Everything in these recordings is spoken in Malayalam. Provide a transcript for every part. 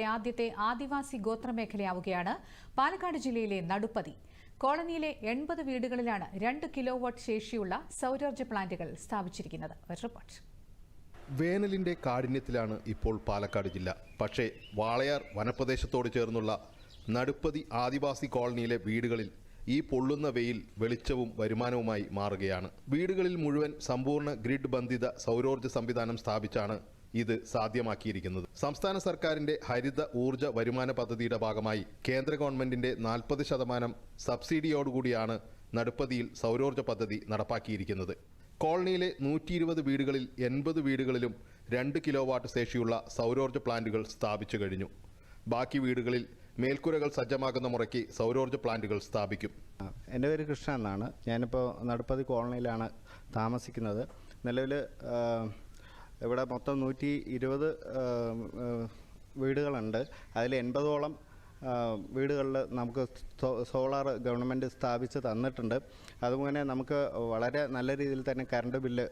ജില്ലയിലെ ആദ്യത്തെ ആദിവാസി ഗോത്രമേഖലയാവുകയാണ് പാലക്കാട് ജില്ലയിലെ നടുപ്പതി. കോളനിയിലെ എൺപത് വീടുകളിലാണ് രണ്ട് കിലോ വാട്ട് ശേഷിയുള്ള സൗരോർജ പ്ലാന്റുകൾ സ്ഥാപിച്ചിരിക്കുന്നത്. റിപ്പോർട്ട്. വേനലിന്റെ കാഠിന്യത്തിലാണ് ഇപ്പോൾ പാലക്കാട് ജില്ല. പക്ഷേ വാളയാർ വനപ്രദേശത്തോട് ചേർന്നുള്ള നടുപ്പതി ആദിവാസി കോളനിയിലെ വീടുകളിൽ ഈ പൊള്ളുന്ന വെയിൽ വെളിച്ചവും വരുമാനവുമായി മാറുകയാണ്. വീടുകളിൽ മുഴുവൻ സമ്പൂർണ ഗ്രിഡ് ബന്ധിത സൗരോർജ സംവിധാനം സ്ഥാപിച്ചാണ് ഇത് സാധ്യമാക്കിയിരിക്കുന്നത്. സംസ്ഥാന സർക്കാരിന്റെ ഹരിത ഊർജ വരുമാന പദ്ധതിയുടെ ഭാഗമായി കേന്ദ്ര ഗവൺമെന്റിന്റെ നാൽപ്പത് ശതമാനം സബ്സിഡിയോടുകൂടിയാണ് നടുപ്പതിയിൽ സൗരോർജ പദ്ധതി നടപ്പാക്കിയിരിക്കുന്നത്. കോളനിയിലെ നൂറ്റി ഇരുപത് വീടുകളിൽ എൺപത് വീടുകളിലും രണ്ട് കിലോ വാട്ട് ശേഷിയുള്ള സൗരോർജ പ്ലാന്റുകൾ സ്ഥാപിച്ചു കഴിഞ്ഞു. ബാക്കി വീടുകളിൽ മേൽക്കൂരകൾ സജ്ജമാക്കുന്ന മുറയ്ക്ക് സൗരോർജ പ്ലാന്റുകൾ സ്ഥാപിക്കും. എന്റെ പേര് കൃഷ്ണ എന്നാണ്. ഞാനിപ്പോൾ നടുപ്പതി കോളനിയിലാണ് താമസിക്കുന്നത്. നിലവിൽ ഇവിടെ മൊത്തം നൂറ്റി ഇരുപത് വീടുകളുണ്ട്. അതിൽ എൺപതോളം വീടുകളിൽ നമുക്ക് സോളാർ ഗവൺമെന്റ് സ്ഥാപിച്ച് തന്നിട്ടുണ്ട്. അതുപോലെ നമുക്ക് വളരെ നല്ല രീതിയിൽ തന്നെ കറണ്ട് ബില്ല്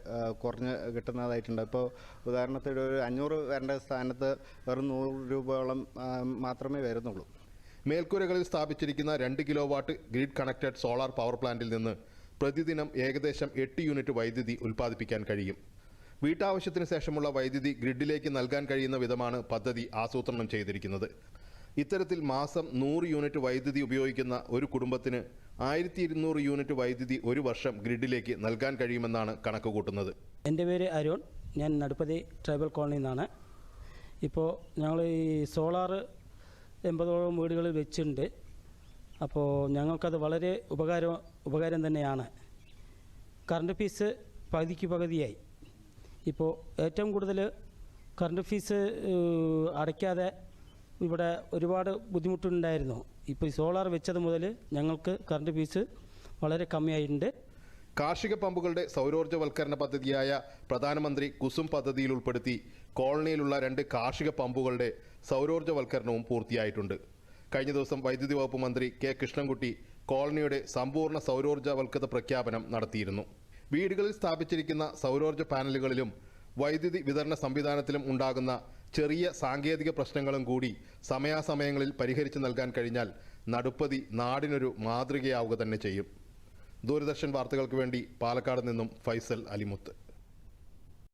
കുറഞ്ഞ് കിട്ടുന്നതായിട്ടുണ്ട്. ഇപ്പോൾ ഉദാഹരണത്തിന് ഒരു അഞ്ഞൂറ് വരേണ്ട സ്ഥാനത്ത് വെറും നൂറ് രൂപയോളം മാത്രമേ വരുന്നുള്ളൂ. മേൽക്കൂരകളിൽ സ്ഥാപിച്ചിരിക്കുന്ന രണ്ട് kilo watt grid connected solar power പ്ലാന്റിൽ നിന്ന് പ്രതിദിനം ഏകദേശം എട്ട് യൂണിറ്റ് വൈദ്യുതി ഉൽപ്പാദിപ്പിക്കാൻ കഴിയും. വീട്ടാവശ്യത്തിന് ശേഷമുള്ള വൈദ്യുതി ഗ്രിഡിലേക്ക് നൽകാൻ കഴിയുന്ന വിധമാണ് പദ്ധതി ആസൂത്രണം ചെയ്തിരിക്കുന്നത്. ഇത്തരത്തിൽ മാസം നൂറ് യൂണിറ്റ് വൈദ്യുതി ഉപയോഗിക്കുന്ന ഒരു കുടുംബത്തിന് ആയിരത്തി ഇരുന്നൂറ് യൂണിറ്റ് വൈദ്യുതി ഒരു വർഷം ഗ്രിഡിലേക്ക് നൽകാൻ കഴിയുമെന്നാണ് കണക്കുകൂട്ടുന്നത്. എന്റെ പേര് അരുൺ. ഞാൻ നടുപ്പതി ട്രൈബൽ കോളനിയിൽ നിന്നാണ് ഇപ്പോൾ ഞങ്ങൾ ഈ സോളാർ എൺപതോളം വീടുകളിൽ വെച്ചിട്ടുണ്ട്. അപ്പോൾ ഞങ്ങൾക്കത് വളരെ ഉപകാരം ഉപകാരം തന്നെയാണ്. കറണ്ട് ഫീസ് പകുതിക്ക് പകുതിയായി. ഇപ്പോൾ ഏറ്റവും കൂടുതൽ കറണ്ട് ഫീസ് അടയ്ക്കാതെ ഇവിടെ ഒരുപാട് ബുദ്ധിമുട്ടുണ്ടായിരുന്നു. ഇപ്പോൾ ഈ സോളാർ വെച്ചത് മുതൽ ഞങ്ങൾക്ക് കറണ്ട് ഫീസ് വളരെ കമ്മിയായിട്ടുണ്ട്. കാർഷിക പമ്പുകളുടെ സൗരോർജവൽക്കരണ പദ്ധതിയായ പ്രധാനമന്ത്രി കുസും പദ്ധതിയിൽ ഉൾപ്പെടുത്തി കോളനിയിലുള്ള രണ്ട് കാർഷിക പമ്പുകളുടെ സൗരോർജവൽക്കരണവും പൂർത്തിയായിട്ടുണ്ട്. കഴിഞ്ഞ ദിവസം വൈദ്യുതി വകുപ്പ് മന്ത്രി കെ കൃഷ്ണൻകുട്ടി കോളനിയുടെ സമ്പൂർണ സൗരോർജവൽക്കൃത പ്രഖ്യാപനം നടത്തിയിരുന്നു. വീടുകളിൽ സ്ഥാപിച്ചിരിക്കുന്ന സൗരോർജ പാനലുകളിലും വൈദ്യുതി വിതരണ സംവിധാനത്തിലും ഉണ്ടാകുന്ന ചെറിയ സാങ്കേതിക പ്രശ്നങ്ങളും കൂടി സമയാസമയങ്ങളിൽ പരിഹരിച്ചു നൽകാൻ കഴിഞ്ഞാൽ നടുപ്പതി നാടിനൊരു മാതൃകയാവുക തന്നെ ചെയ്യും. ദൂരദർശൻ വാർത്തകൾക്ക് വേണ്ടി പാലക്കാട് നിന്നും ഫൈസൽ അലിമുത്ത്.